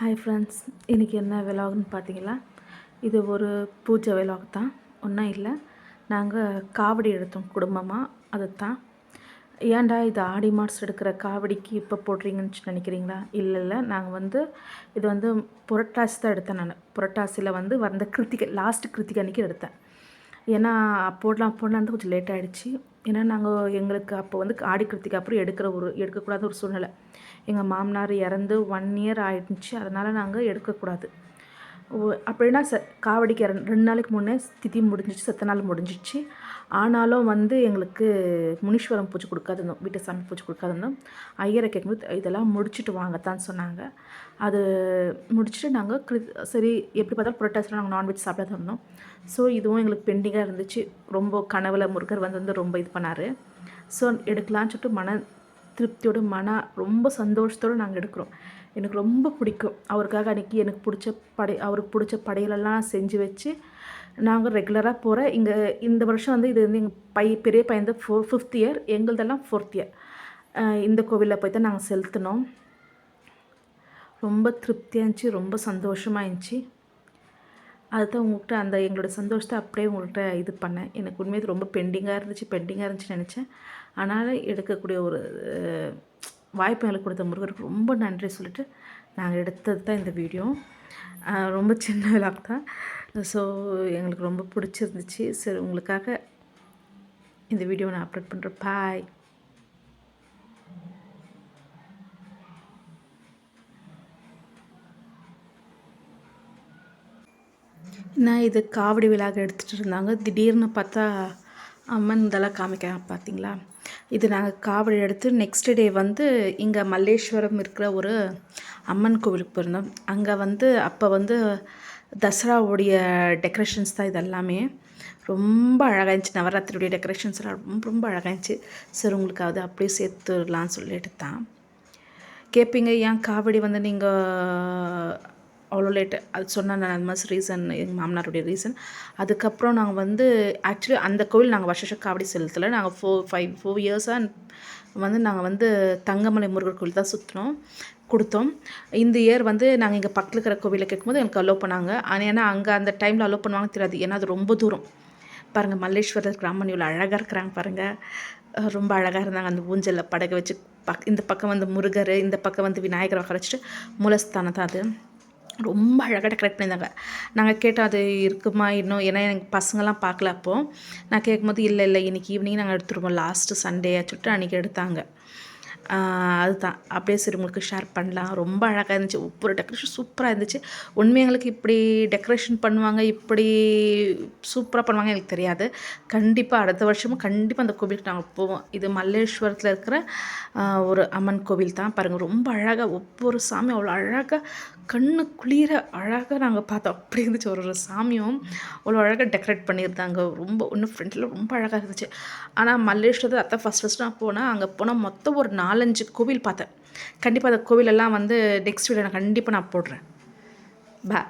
Hi friends இன்றைக்கி என்ன விலாக்னு பார்த்தீங்களா? இது ஒரு பூஜை விலாக் தான். ஒன்றும் இல்லை. நாங்கள் காவடி எடுத்தோம் குடும்பமாக அது தான் ஏன்டா இது ஆடி மாதம் எடுக்கிற காவடிக்கு இப்போ போடுறீங்கன்னு நினைக்கிறீங்களா? இல்லை இல்லை. நாங்கள் வந்து இது வந்து புரட்டாசி தான் எடுத்தேன் நான். புரட்டாசியில் வந்து வந்த கிருத்திகை லாஸ்ட் கிருத்திகை அன்றைக்கி எடுத்தேன். ஏன்னா போடலாம் அப்போலாம் வந்து கொஞ்சம் லேட் ஆகிடுச்சு ஏன்னா நாங்கள் எங்களுக்கு அப்போ வந்து ஆடி கிருத்திக்கு அப்புறம் எடுக்கிற ஒரு எடுக்கக்கூடாத ஒரு சூழ்நிலை. எங்கள் மாமனார் இறந்து ஒன் இயர் ஆயிடுச்சு. அதனால் நாங்கள் எடுக்கக்கூடாது. அப்படின்னா ச காவடிக்கு ரெண்டு நாளைக்கு முன்னே திதி முடிஞ்சிச்சு செத்த நாள் முடிஞ்சிச்சு. ஆனாலும் வந்து எங்களுக்கு முனீஸ்வரம் பூஜை கொடுக்காதுந்தோம் வீட்டு சாமி பூஜை கொடுக்காதுந்தோம் ஐயரை கேட்கும்போது இதெல்லாம் முடிச்சுட்டு வாங்கத்தான் சொன்னாங்க. அது முடிச்சுட்டு நாங்கள் கிரி சரி எப்படி பார்த்தாலும் புரட்டாசில் நாங்கள் நான்வெஜ் சாப்பிடாத இருந்தோம். ஸோ இதுவும் எங்களுக்கு பெண்டிங்காக இருந்துச்சு. ரொம்ப கனவில் முருகர் வந்து வந்து ரொம்ப இது பண்ணார். ஸோ எடுக்கலான்னு சொல்லிட்டு மன திருப்தியோட மன ரொம்ப சந்தோஷத்தோடு நாங்கள் எடுக்கிறோம். எனக்கு ரொம்ப பிடிக்கும். அவருக்காக அன்றைக்கி எனக்கு பிடிச்ச படை அவருக்கு பிடிச்ச படையலெல்லாம் செஞ்சு வச்சு நாங்கள் ரெகுலராக போகிற இங்கே இந்த வருஷம் வந்து இது வந்து எங்கள் பை பெரிய பையன் தான் ஃபோர் ஃபிஃப்த் இயர் எங்களதெல்லாம் ஃபோர்த் இயர் இந்த கோவிலில் போய் தான் நாங்கள் செலுத்தினோம். ரொம்ப திருப்தியாக இருந்துச்சு ரொம்ப சந்தோஷமாக இருந்துச்சு. அதுதான் உங்கள்கிட்ட அந்த எங்களோட சந்தோஷத்தை அப்படியே உங்கள்கிட்ட இது பண்ணேன். எனக்கு உண்மையாக ரொம்ப பெண்டிங்காக இருந்துச்சு பெண்டிங்காக இருந்துச்சுன்னு நினச்சேன். ஆனால் எடுக்கக்கூடிய ஒரு வாய்ப்பு எங்களுக்கு கொடுத்த முருகருக்கு ரொம்ப நன்றி சொல்லிட்டு நாங்கள் எடுத்தது தான் இந்த வீடியோ. ரொம்ப சின்ன விழாக் தான். ஸோ எங்களுக்கு ரொம்ப பிடிச்சிருந்துச்சு. சரி உங்களுக்காக இந்த வீடியோ நான் அப்லோட் பண்ணுறேன் பாய் நான் இது காவடி விழாக எடுத்துகிட்டு இருந்தாங்க. திடீர்னு பார்த்தா அம்மன் இதெல்லாம் காமிக்கிறாங்க பார்த்தீங்களா இது நாங்கள் காவடி எடுத்து நெக்ஸ்ட் டே வந்து இங்கே மல்லேஸ்வரம் இருக்கிற ஒரு அம்மன் கோவிலுக்கு போயிருந்தோம். அங்கே வந்து அப்போ வந்து தசராவுடைய டெக்கரேஷன்ஸ் தான் இதெல்லாமே. ரொம்ப அழகாக இருந்துச்சு. நவராத்திரியுடைய டெக்கரேஷன்ஸ் எல்லாம் ரொம்ப ரொம்ப அழகாக இருந்துச்சு. சரி உங்களுக்கு அது அப்படியே சேர்த்துடலான்னு சொல்லிட்டு தான். கேட்பீங்க ஏன் காவடி வந்து நீங்கள் அவ்வளோ லேட்டு அது சொன்னேன் நான் அந்த மாதிரி ரீசன் எங்கள் மாமனாருடைய ரீசன் அதுக்கப்புறம் நாங்கள் வந்து ஆக்சுவலி அந்த கோவில் நாங்கள் வருஷ வருஷம் காவடி செலுத்தலை. நாங்கள் ஃபோர் ஃபைவ் ஃபோர் இயர்ஸாக வந்து நாங்கள் வந்து தங்கமலை முருகர் கோவில் தான் சுற்றினோம் கொடுத்தோம். இந்த இயர் வந்து நாங்கள் இங்கே பக்கத்தில் இருக்கிற கோவிலில் கேட்கும்போது எனக்கு அலோவ் பண்ணாங்க. ஆனால் ஏன்னா அங்கே அந்த டைமில் அலோவ் பண்ணுவாங்கன்னு தெரியாது. ஏன்னா அது ரொம்ப தூரம். பாருங்கள் மல்லேஸ்வரர் கிராமம் இவ்வளோ அழகாக இருக்கிறாங்க பாருங்கள் ரொம்ப அழகாக இருந்தாங்க. அந்த ஊஞ்சலில் படகு வச்சு பக் இந்த பக்கம் வந்து முருகர் இந்த பக்கம் வந்து விநாயகரை வச்சுட்டு மூலஸ்தானம் தான் அது. ரொம்ப அழகாக டெக்கரேட் பண்ணியிருந்தாங்க. நாங்கள் கேட்டால் அது இருக்குமா இன்னும்? ஏன்னா எனக்கு பசங்கள்லாம் பார்க்கல அப்போது நான் கேட்கும்போது இல்லை இல்லை இன்றைக்கி ஈவினிங் நாங்கள் எடுத்துருவோம். லாஸ்ட்டு சண்டே சொல்லிட்டு அன்றைக்கி எடுத்தாங்க. அதுதான். அப்படியே சரி உங்களுக்கு ஷேர் பண்ணலாம். ரொம்ப அழகாக இருந்துச்சு. ஒவ்வொரு டெக்கரேஷன் சூப்பராக இருந்துச்சு. உண்மை எங்களுக்கு இப்படி டெக்கரேஷன் பண்ணுவாங்க இப்படி சூப்பராக பண்ணுவாங்க எனக்கு தெரியாது. கண்டிப்பாக அடுத்த வருஷமும் கண்டிப்பாக அந்த கோவிலுக்கு நாங்கள் போவோம். இது மல்லேஸ்வரத்தில் இருக்கிற ஒரு அம்மன் கோவில் தான். பாருங்கள் ரொம்ப அழகாக ஒவ்வொரு சாமி அவ்வளோ அழகாக கண்ணு குளிர அழகாக நாங்கள் பார்த்தோம். அப்படி இருந்துச்சு. ஒரு ஒரு சாமியும் அவ்வளோ அழகாக டெக்கரேட் பண்ணியிருந்தாங்க. ரொம்ப ஒன்று ஃப்ரெண்டில் ரொம்ப அழகாக இருந்துச்சு. ஆனால் மல்லேஸ்வரத்தில் அத்தை ஃபஸ்ட் ஃபஸ்ட் நான் போனால் அங்கே போனால் மொத்தம் ஒரு நாலு நாலஞ்சு கோவில் பார்த்தேன். கண்டிப்பாக அந்த கோவிலெல்லாம் வந்து நெக்ஸ்ட் வீடியோ நான் கண்டிப்பாக நான் போடுறேன். பா